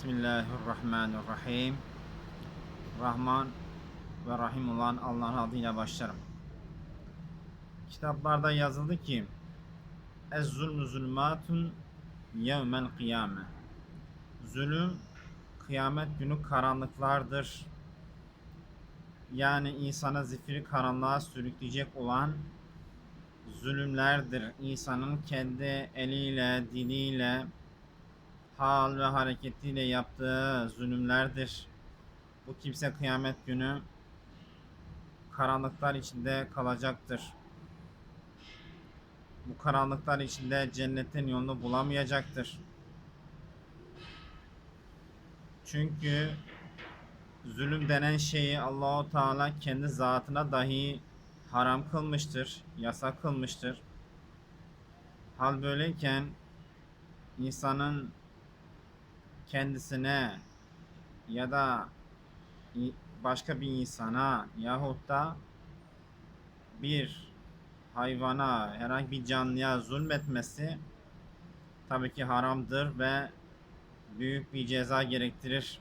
Bismillahirrahmanirrahim. Rahman ve Rahim olan Allah'ın adıyla başlarım. Kitaplarda yazıldı ki Ez zulmü zulmatun yevmel kıyame. Zulüm kıyamet günü karanlıklardır. Yani insana zifiri karanlığa sürükleyecek olan zulümlerdir. İnsanın kendi eliyle, diliyle, hal ve hareketiyle yaptığı zulümlerdir. Bu kimse kıyamet günü karanlıklar içinde kalacaktır. Bu karanlıklar içinde cennetin yolunu bulamayacaktır. Çünkü zulüm denen şeyi Allahu Teala kendi zatına dahi haram kılmıştır, yasak kılmıştır. Hal böyleyken insanın kendisine ya da başka bir insana yahut da bir hayvana, herhangi bir canlıya zulmetmesi tabii ki haramdır ve büyük bir ceza gerektirir.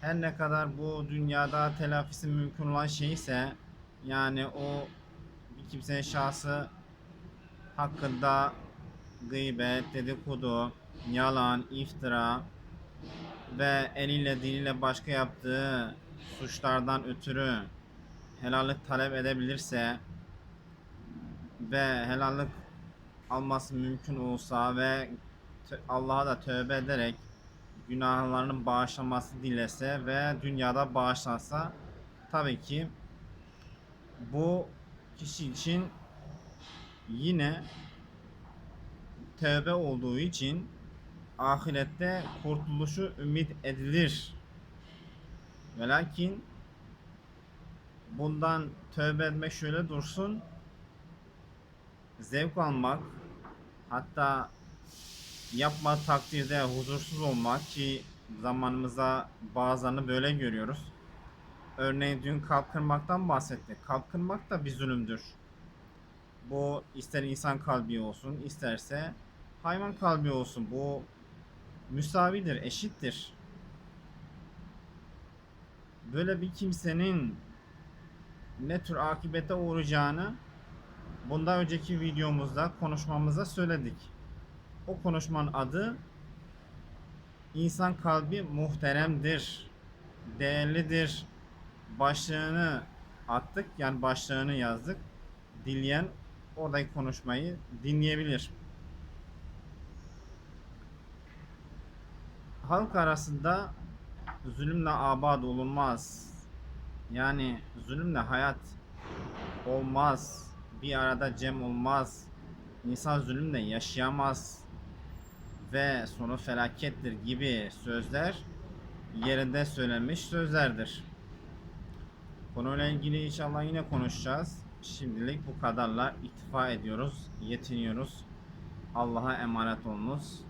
Her ne kadar bu dünyada telafisi mümkün olan şey ise yani o bir kimsenin şahsı hakkında gıybet, dedikodu, yalan, iftira ve eliyle diliyle başka yaptığı suçlardan ötürü helallik talep edebilirse ve helallik alması mümkün olsa ve Allah'a da tövbe ederek günahlarının bağışlanması dilese ve dünyada bağışlansa tabii ki bu kişi için yine tövbe olduğu için ahirette kurtuluşu ümit edilir. Ve lakin bundan tövbe etmek şöyle dursun. Zevk almak hatta yapma takdirde huzursuz olmak ki zamanımıza bazılarını böyle görüyoruz. Örneğin dün kalp kırmaktan bahsettik. Kalp kırmak da bir zulümdür. Bu ister insan kalbi olsun, isterse hayvan kalbi olsun. Bu müsavidir, eşittir. Böyle bir kimsenin ne tür akibete uğrayacağını bundan önceki videomuzda konuşmamızda söyledik. O konuşmanın adı İnsan kalbi muhteremdir, değerlidir. Başlığını attık yani başlığını yazdık. Dinleyen oradaki konuşmayı dinleyebilir. Halk arasında zulümle abad olunmaz. Yani zulümle hayat olmaz. Bir arada cem olmaz. İnsan zulümle yaşayamaz. Ve sonu felakettir gibi sözler yerinde söylenmiş sözlerdir. Konuyla ilgili inşallah yine konuşacağız. Şimdilik bu kadarla iktifa ediyoruz, yetiniyoruz. Allah'a emanet olunuz.